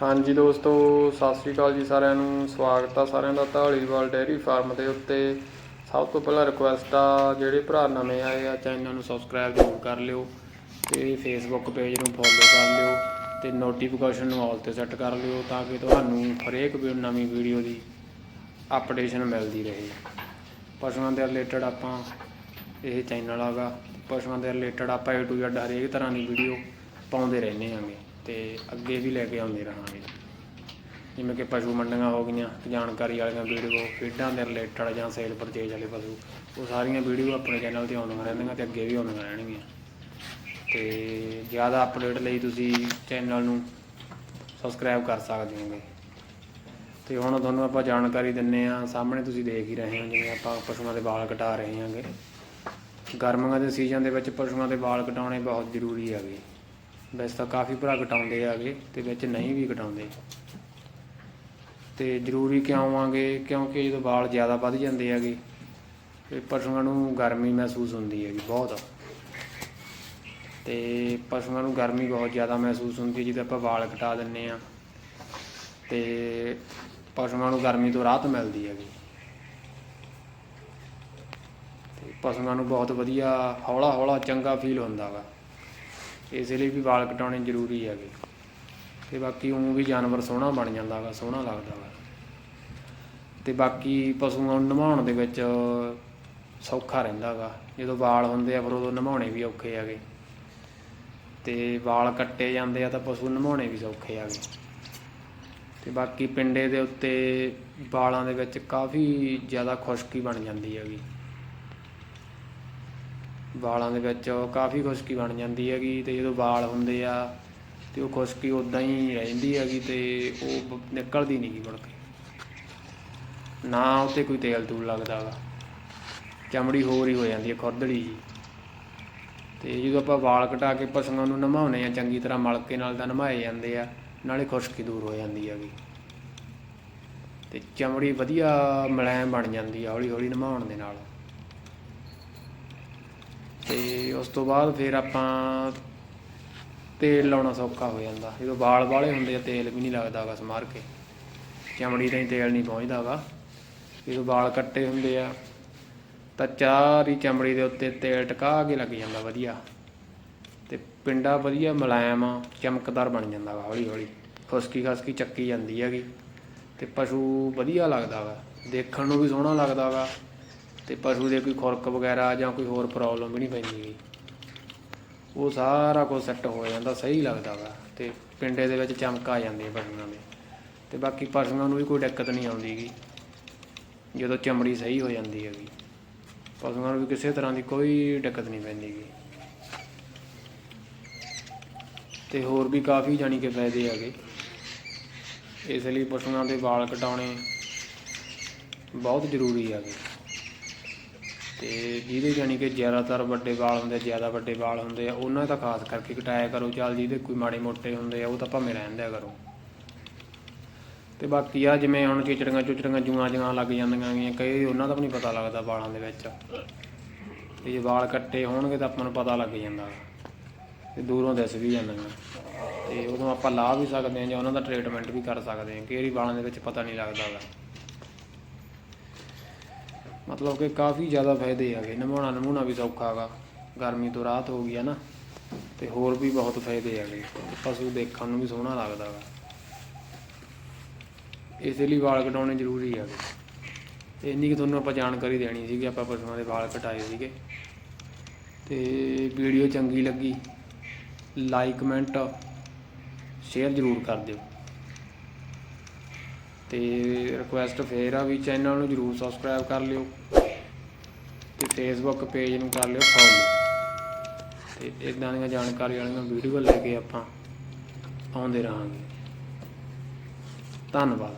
ਹਾਂਜੀ ਦੋਸਤੋ, ਸਤਿ ਸ੍ਰੀ ਅਕਾਲ ਜੀ ਸਾਰਿਆਂ ਨੂੰ। ਸਵਾਗਤ ਆ ਸਾਰਿਆਂ ਦਾ ਢਾਲੀਵਾਲ ਡੇਅਰੀ ਫਾਰਮ ਦੇ ਉੱਤੇ। ਸਭ ਤੋਂ ਪਹਿਲਾਂ ਰਿਕੁਐਸਟ ਆ, ਜਿਹੜੇ ਭਰਾ ਨਵੇਂ ਆਏ ਆ, ਚੈਨਲ ਨੂੰ ਸਬਸਕ੍ਰਾਈਬ ਜ਼ਰੂਰ ਕਰ ਲਿਓ ਤੇ ਫੇਸਬੁੱਕ ਪੇਜ ਨੂੰ ਫੋਲੋ ਕਰ ਲਿਓ ਤੇ ਨੋਟੀਫਿਕੇਸ਼ਨ ਨੂੰ ਆਲ ਤੇ ਸੈੱਟ ਕਰ ਲਿਓ ਤਾਂ ਕਿ ਤੁਹਾਨੂੰ ਹਰੇਕ ਨਵੀਂ ਵੀਡੀਓ ਦੀ ਅਪਡੇਸ਼ਨ ਮਿਲਦੀ ਰਹੇ। ਪਸ਼ੂਆਂ ਦੇ ਰਿਲੇਟਡ ਆਪਾਂ ਇਹ ਚੈਨਲ ਆਗਾ ਪਸ਼ੂਆਂ ਦੇ ਰਿਲੇਟਡ ਆਪਾਂ A to Z ਹਰੇਕ ਤਰ੍ਹਾਂ ਦੀ ਵੀਡੀਓ ਪਾਉਂਦੇ ਰਹਿੰਦੇ ਆਂਗੇ। ਤੇ ਅੱਗੇ ਵੀ ਲੈ ਕੇ ਆਉਂਦੇ ਰਹਾਂਗੇ। ਜਿਵੇਂ ਕਿ ਪਸ਼ੂ ਮੰਡੀਆਂ ਹੋ ਗਈਆਂ, ਜਾਣਕਾਰੀ ਵਾਲੀਆਂ ਵੀਡੀਓ ਫੀਡਾਂ ਦੇ ਰਿਲੇਟਡ ਜਾਂ ਸੇਲ ਪਰਚੇਜ ਵਾਲੇ ਪਸ਼ੂ, ਉਹ ਸਾਰੀਆਂ ਵੀਡੀਓ ਆਪਣੇ ਚੈਨਲ ਤੇ ਆਉਂਦੀਆਂ ਰਹਿੰਦੀਆਂ ਤੇ ਅੱਗੇ ਵੀ ਆਉਂਦੀਆਂ ਰਹਿਣਗੀਆਂ। ਤੇ ਜ਼ਿਆਦਾ ਅਪਡੇਟ ਲਈ ਤੁਸੀਂ ਚੈਨਲ ਨੂੰ ਸਬਸਕ੍ਰਾਈਬ ਕਰ ਸਕਦੇ ਹੋਗੇ। ਤੇ ਹੁਣ ਤੁਹਾਨੂੰ ਆਪਾਂ ਜਾਣਕਾਰੀ ਦਿੰਨੇ ਆ, ਸਾਹਮਣੇ ਤੁਸੀਂ ਦੇਖ ਹੀ ਰਹੇ ਹੋ ਜਿਵੇਂ ਆਪਾਂ ਪਸ਼ੂਆਂ ਦੇ ਵਾਲ ਕਟਾ ਰਹੇ ਹਾਂਗੇ। ਗਰਮੀਆਂ ਦੇ ਸੀਜ਼ਨ ਦੇ ਵਿੱਚ ਪਸ਼ੂਆਂ ਦੇ ਵਾਲ ਕਟਾਉਣੇ ਬਹੁਤ ਜ਼ਰੂਰੀ ਹੈਗੇ। ਵੈਸੇ ਤਾਂ ਕਾਫੀ ਭਰਾ ਕਟਾਉਂਦੇ ਆਗੇ ਤੇ ਵਿੱਚ ਨਹੀਂ ਵੀ ਕਟਾਉਂਦੇ ਤੇ ਜ਼ਰੂਰੀ ਕਿਉਂ ਆਂਗੇ ਕਿਉਂਕਿ ਜਦੋਂ ਵਾਲ ਜ਼ਿਆਦਾ ਵੱਧ ਜਾਂਦੇ ਹੈਗੇ, ਤੇ ਪਸ਼ੂਆਂ ਨੂੰ ਗਰਮੀ ਮਹਿਸੂਸ ਹੁੰਦੀ ਹੈਗੀ ਬਹੁਤ। ਤੇ ਪਸ਼ੂਆਂ ਨੂੰ ਗਰਮੀ ਬਹੁਤ ਜ਼ਿਆਦਾ ਮਹਿਸੂਸ ਹੁੰਦੀ ਹੈ, ਜਦੋਂ ਆਪਾਂ ਵਾਲ ਕਟਾ ਦਿੰਨੇ ਆ ਤੇ ਪਸ਼ੂਆਂ ਨੂੰ ਗਰਮੀ ਤੋਂ ਰਾਹਤ ਮਿਲਦੀ ਹੈਗੀ। ਤੇ ਪਸ਼ੂਆਂ ਨੂੰ ਬਹੁਤ ਵਧੀਆ ਹੌਲਾ ਹੌਲਾ ਚੰਗਾ ਫੀਲ ਹੁੰਦਾ ਗਾ ਇਸ ਲਈ ਵੀ ਵਾਲ ਕਟਾਉਣੇ ਜ਼ਰੂਰੀ ਹੈਗੇ। ਤੇ ਬਾਕੀ ਉਹ ਵੀ ਜਾਨਵਰ ਸੋਹਣਾ ਬਣ ਜਾਂਦਾ ਗਾ, ਸੋਹਣਾ ਲੱਗਦਾ ਗਾ। ਤੇ ਬਾਕੀ ਪਸ਼ੂਆਂ ਨੂੰ ਨਵਾਉਣ ਦੇ ਵਿੱਚ ਸੌਖਾ ਰਹਿੰਦਾ ਗਾ। ਜਦੋਂ ਵਾਲ ਹੁੰਦੇ ਆ, ਫਿਰ ਉਦੋਂ ਨਵਾਉਣੇ ਵੀ ਔਖੇ ਹੈਗੇ। ਤੇ ਵਾਲ ਕੱਟੇ ਜਾਂਦੇ ਆ ਤਾਂ ਪਸ਼ੂ ਨਵਾਉਣੇ ਵੀ ਸੌਖੇ ਹੈਗੇ। ਤੇ ਬਾਕੀ ਪਿੰਡੇ ਦੇ ਉੱਤੇ ਵਾਲਾਂ ਦੇ ਵਿੱਚ ਕਾਫੀ ਜ਼ਿਆਦਾ ਖੁਸ਼ਕੀ ਬਣ ਜਾਂਦੀ ਹੈਗੀ। ਵਾਲਾਂ ਦੇ ਵਿੱਚ ਕਾਫੀ ਖੁਸ਼ਕੀ ਬਣ ਜਾਂਦੀ ਹੈਗੀ ਤੇ ਜਦੋਂ ਵਾਲ ਹੁੰਦੇ ਆ ਤੇ ਉਹ ਖੁਸ਼ਕੀ ਉਦਾਂ ਹੀ ਰਹਿੰਦੀ ਹੈਗੀ ਤੇ ਉਹ ਨਿਕਲਦੀ ਨਹੀਂ ਗੀ ਮੁੜ ਕੇ। ਨਾ ਉੱਤੇ ਕੋਈ ਤੇਲ ਤੂਲ ਲੱਗਦਾ ਵਾ। ਚਮੜੀ ਹੋਰ ਹੀ ਹੋ ਜਾਂਦੀ ਹੈ ਖੁਰਦੜੀ ਜੀ। ਤੇ ਜਦੋਂ ਆਪਾਂ ਵਾਲ ਕਟਾ ਕੇ ਪਸ਼ੂਆਂ ਨੂੰ ਨਮਾਉਨੇ ਆ ਚੰਗੀ ਤਰ੍ਹਾਂ ਮਲਕੇ ਨਾਲ ਤਾਂ ਨਮਾਏ ਜਾਂਦੇ ਆ, ਨਾਲੇ ਖੁਸ਼ਕੀ ਦੂਰ ਹੋ ਜਾਂਦੀ ਹੈਗੀ। ਤੇ ਚਮੜੀ ਵਧੀਆ ਮਲੈਮ ਬਣ ਜਾਂਦੀ ਆ ਹੌਲੀ ਹੌਲੀ ਨਮਾਉਣ ਦੇ ਨਾਲ। ਤੇ ਉਸ ਤੋਂ ਬਾਅਦ ਫਿਰ ਆਪਾਂ ਤੇਲ ਲਾਉਣਾ ਸੌਖਾ ਹੋ ਜਾਂਦਾ। ਜਦੋਂ ਵਾਲ ਵਾਲੇ ਹੁੰਦੇ ਆ, ਤੇਲ ਵੀ ਨਹੀਂ ਲੱਗਦਾਗਾ ਸਮਾਰ ਕੇ। ਚਮੜੀ ਤਾਈਂ ਤੇਲ ਨਹੀਂ ਪਹੁੰਚਦਾਗਾ ਜਦੋਂ ਵਾਲ ਕੱਟੇ ਹੁੰਦੇ ਆ, ਤਾਂ ਚਾਰੀ ਚਮੜੀ ਦੇ ਉੱਤੇ ਤੇਲ ਟਿਕਾ ਕੇ ਲੱਗ ਜਾਂਦਾ ਵਧੀਆ। ਤੇ ਪਿੰਡਾ ਵਧੀਆ ਮੁਲਾਇਮ, ਚਮਕਦਾਰ ਬਣ ਜਾਂਦਾ ਵਾ ਹੌਲੀ ਹੌਲੀ ਖੁਸਕੀ ਖਸਕੀ ਚੱਕੀ ਜਾਂਦੀ ਹੈਗੀ। ਤੇ ਪਸ਼ੂ ਵਧੀਆ ਲੱਗਦਾ ਵਾ ਦੇਖਣ ਨੂੰ ਵੀ ਸੋਹਣਾ ਲੱਗਦਾ ਵਾ ਤੇ ਪਸ਼ੂ ਦੇ ਕੋਈ ਖੁਰਕ ਵਗੈਰਾ ਜਾਂ ਕੋਈ ਹੋਰ ਪ੍ਰੋਬਲਮ ਵੀ ਨਹੀਂ ਪੈਂਦੀ ਗੀ। ਉਹ ਸਾਰਾ ਕੁਝ ਸੈੱਟ ਹੋ ਜਾਂਦਾ, ਸਹੀ ਲੱਗਦਾ ਵਾ ਤੇ ਪਿੰਡੇ ਦੇ ਵਿੱਚ ਚਮਕ ਆ ਜਾਂਦੀ ਹੈ ਪਸ਼ੂਆਂ ਦੇ। ਤੇ ਬਾਕੀ ਪਸ਼ੂਆਂ ਨੂੰ ਵੀ ਕੋਈ ਦਿੱਕਤ ਨਹੀਂ ਆਉਂਦੀ ਗੀ, ਜਦੋਂ ਚਮੜੀ ਸਹੀ ਹੋ ਜਾਂਦੀ ਹੈਗੀ। ਪਸ਼ੂਆਂ ਨੂੰ ਵੀ ਕਿਸੇ ਤਰ੍ਹਾਂ ਦੀ ਕੋਈ ਦਿੱਕਤ ਨਹੀਂ ਪੈਂਦੀ ਗੀ। ਤੇ ਹੋਰ ਵੀ ਕਾਫੀ ਜਾਣੀ ਕਿ ਫਾਇਦੇ ਹੈਗੇ। ਇਸ ਲਈ ਪਸ਼ੂਆਂ ਦੇ ਵਾਲ ਕਟਾਉਣੇ ਬਹੁਤ ਜ਼ਰੂਰੀ ਹੈਗੇ। ਤੇ ਜਿਹਦੇ ਜਾਣੀ ਕਿ ਜ਼ਿਆਦਾਤਰ ਵੱਡੇ ਵਾਲ ਹੁੰਦੇ, ਜ਼ਿਆਦਾ ਵੱਡੇ ਵਾਲ ਹੁੰਦੇ ਆ, ਉਹਨਾਂ ਦਾ ਖਾਸ ਕਰਕੇ ਕਟਾਇਆ ਕਰੋ। ਚੱਲ ਜਿਹਦੇ ਕੋਈ ਮਾੜੇ ਮੋਟੇ ਹੁੰਦੇ ਆ, ਉਹ ਤਾਂ ਭਾਵੇਂ ਰਹਿਣ ਦਿਆ ਕਰੋ। ਤੇ ਬਾਕੀ ਆ ਜਿਵੇਂ ਹੁਣ ਚਿਚੜੀਆਂ ਚੁਚੜੀਆਂ ਜੂਆਂ ਜੀਆਂ ਲੱਗ ਜਾਂਦੀਆਂ ਗੀਆਂ, ਕਈ ਉਹਨਾਂ ਦਾ ਵੀ ਨਹੀਂ ਪਤਾ ਲੱਗਦਾ ਵਾਲਾਂ ਦੇ ਵਿੱਚ। ਤੇ ਜੇ ਵਾਲ ਕੱਟੇ ਹੋਣਗੇ ਤਾਂ ਆਪਾਂ ਨੂੰ ਪਤਾ ਲੱਗ ਜਾਂਦਾ। ਗਾ। ਤੇ ਦੂਰੋਂ ਦਿਸ ਵੀ ਜਾਂਦੀਆਂ। ਤੇ ਉਦੋਂ ਆਪਾਂ ਲਾ ਵੀ ਸਕਦੇ ਹਾਂ ਜਾਂ ਉਹਨਾਂ ਦਾ ਟ੍ਰੀਟਮੈਂਟ ਵੀ ਕਰ ਸਕਦੇ ਹਾਂ ਕਿਹੜੀ ਵਾਲਾਂ ਦੇ ਵਿੱਚ ਪਤਾ ਨਹੀਂ ਲੱਗਦਾ ਗਾ। ਮਤਲਬ ਕਿ ਕਾਫੀ ਜ਼ਿਆਦਾ ਫਾਇਦੇ ਹੈਗੇ ਨਮਾਉਣਾ ਨਮੂਣਾ ਵੀ ਸੌਖਾ ਹੈਗਾ। ਗਰਮੀ ਤੋਂ ਰਾਹਤ ਹੋ ਗਈ ਹੈ ਨਾ, ਤੇ ਹੋਰ ਵੀ ਬਹੁਤ ਫਾਇਦੇ ਹੈਗੇ। ਪਸ਼ੂ ਦੇਖਣ ਨੂੰ ਵੀ ਸੋਹਣਾ ਲੱਗਦਾ ਵਾ। ਇਸ ਲਈ ਵਾਲ ਕਟਾਉਣੇ ਜ਼ਰੂਰੀ ਹੈਗੇ। ਇੰਨੀ ਕਿ ਤੁਹਾਨੂੰ ਆਪਾਂ ਜਾਣਕਾਰੀ ਦੇਣੀ ਸੀਗੀ, ਆਪਾਂ ਪਸ਼ੂਆਂ ਦੇ ਵਾਲ ਕਟਾਏ ਸੀਗੇ। ਤੇ ਵੀਡੀਓ ਚੰਗੀ ਲੱਗੀ, ਲਾਈਕ, ਕਮੈਂਟ, ਸ਼ੇਅਰ ਜ਼ਰੂਰ ਕਰ ਦਿਓ। ਤੇ ਰਿਕੁਐਸਟ ਫੇਰ ਆ ਵੀ ਚੈਨਲ ਨੂੰ ਜਰੂਰ ਸਬਸਕ੍ਰਾਈਬ ਕਰ ਲਿਓ ਤੇ ਫੇਸਬੁੱਕ ਪੇਜ ਨੂੰ ਕਰ ਲਿਓ ਫੋਲੋ ਤੇ ਇਦਾਂ ਦੀਆਂ ਜਾਣਕਾਰੀ ਵਾਲੀਆਂ ਵੀਡੀਓ ਲੈ ਕੇ ਆਪਾਂ ਆਉਂਦੇ ਰਹਾਂਗੇ। ਧੰਨਵਾਦ।